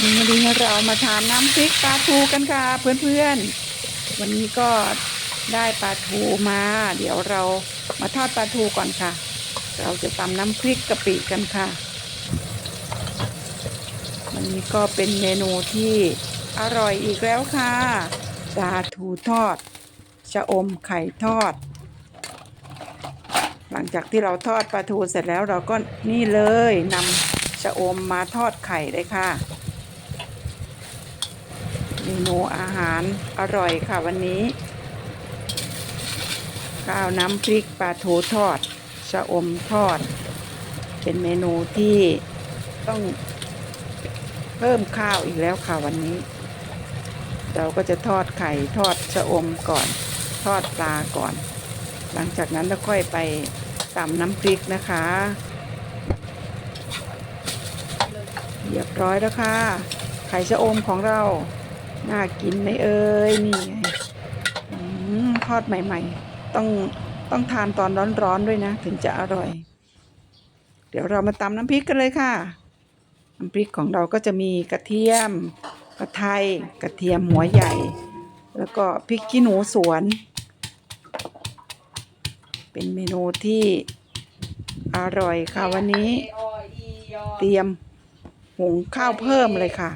วันนี้เรามาทานน้ำพริกปลาทูกันค่ะ เพื่อนๆ วันนี้ก็ได้ปลาทูมา เดี๋ยวเรามาทอดปลาทูก่อนค่ะ เราจะตำน้ำพริกกะปิกันค่ะ วันนี้ก็เป็นเมนูที่อร่อยอีกแล้วค่ะปลาทูทอดชะอมไข่ทอด หลังจากที่เราทอดปลาทูเสร็จแล้วเราก็นี่เลยนำชะอมมาทอดไข่เลยค่ะ เมนูอาหารอร่อยค่ะวันนี้ ข้าวน้ำพริกปลาทูทอดชะอมทอด เป็นเมนูที่ต้องเพิ่มข้าวอีกแล้วค่ะวันนี้ เราก็จะทอดไข่ทอดชะอมก่อน ทอดปลาก่อน หลังจากนั้นเราค่อยไปตำน้ำพริกนะคะเรียบร้อยแล้วค่ะไข่ชะอมของเรา น่ากินไหมเอ่ยนี่ทอดใหม่ ๆ ต้องต้องทานตอนร้อนๆด้วยนะ ถึงจะอร่อย เดี๋ยวเรามาตำน้ำพริกกันเลยค่ะ น้ำพริกของเราก็จะมีกระเทียมกระไทยกระเทียมหัวใหญ่ แล้วก็พริกขี้หนูสวน เป็นเมนูที่อร่อยค่ะวันนี้ เตรียมหุงข้าวเพิ่มเลยค่ะ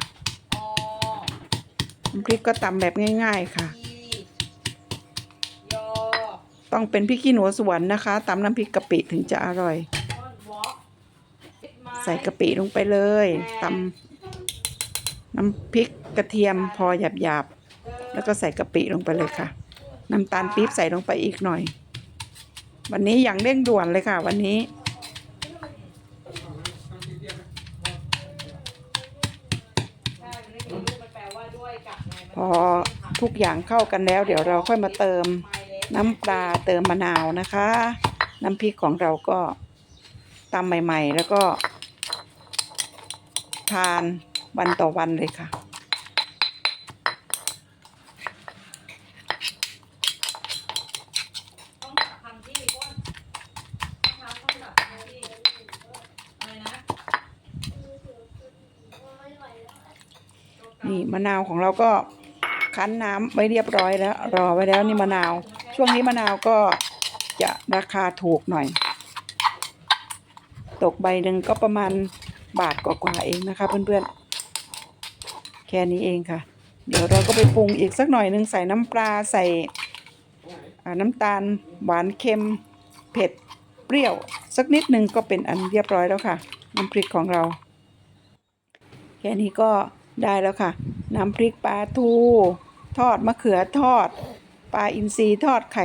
พริกก็ตำแบบง่าย ๆค่ะ ต้องเป็นพริกขี้หนูสวนนะคะตำน้ำพริกกะปิถึงจะอร่อย ใส่กะปิลงไปเลยตำน้ำพริกกระเทียมพอหยาบๆ แล้วก็ใส่กะปิลงไปเลยค่ะ น้ำตาลปี๊บใส่ลงไปอีกหน่อย วันนี้อย่างเร่งด่วนเลยค่ะ วันนี้ อทุกอย่างเข้ากันแล้ว เดี๋ยวเราค่อยมาเติมน้ำปลาเติมมะนาวนะคะ น้ำพริกของเราก็ตำใหม่ๆ แล้วก็ ทานวันต่อวันเลยค่ะต้องทำที่ก้นทำต้องแบบที่อะไรนะนี่มะนาวของเราก็ คั้นน้ำไว้เรียบร้อยแล้ว รอไว้แล้วนี่มะนาว ช่วงนี้มะนาวก็จะราคาถูกหน่อย ตกใบหนึ่งก็ประมาณบาทกว่าๆเองนะคะ เพื่อนๆ แค่นี้เองค่ะ เดี๋ยวเราก็ไปปรุงอีกสักหน่อยหนึ่งใส่น้ำปลาใส่น้ำตาลหวานเค็มเผ็ดเปรี้ยว สักนิดหนึ่งก็เป็นอันเรียบร้อยแล้วค่ะ น้ำพริกของเรา แค่นี้ก็ ได้แล้วค่ะ น้ำพริกปลาทู ทอดมะเขือทอด ปลาอินทรีทอดไข่